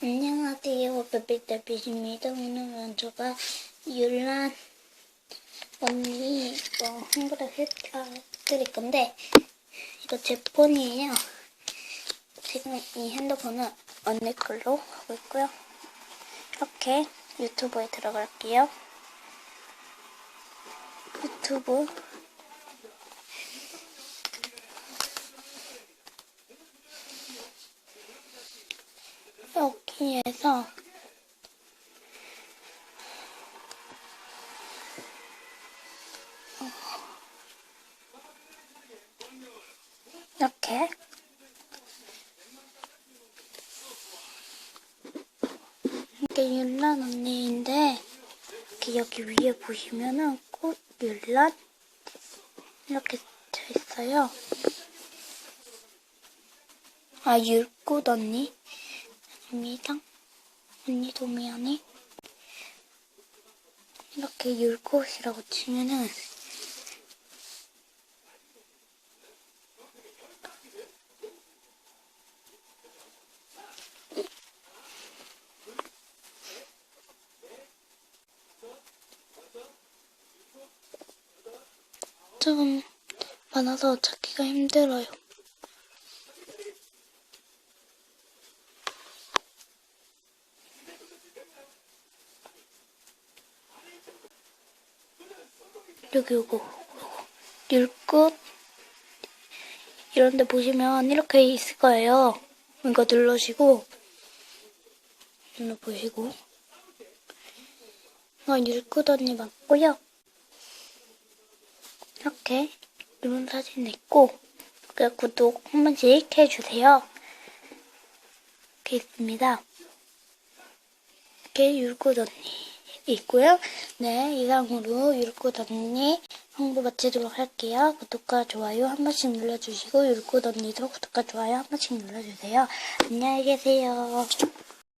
안녕하세요. 베비데비입니다. 오늘은 제가 율란 언니 어, 홍보를 해드릴 건데 이거 제 폰이에요. 지금 이 핸드폰은 언니 걸로 하고 있고요. 이렇게 유튜브에 들어갈게요. 유튜브 여 기에서 이렇게 이게 율란 언니인데 이렇게 여기 위에 보시면은 꽃 율란 이렇게 돼 있어요. 아 율꽃 언니 입니다. 언니도 미안해. 이렇게 율꽃이라고 치면은 좀 많아서 찾기가 힘들어요. 여기 요거 율꽃 이런데 보시면 이렇게 있을 거예요. 이거 눌러시고 눌러보시고 이건 율꽃 언니 맞고요. 이렇게 이런 사진 있고 그 구독 한 번씩 해주세요. 이렇게 있습니다. 이렇게 율꽃 언니 있고요. 네, 이상으로 율꽃 언니 홍보 마치도록 할게요. 구독과 좋아요 한 번씩 눌러주시고 율꽃 언니도 구독과 좋아요 한 번씩 눌러주세요. 안녕히 계세요.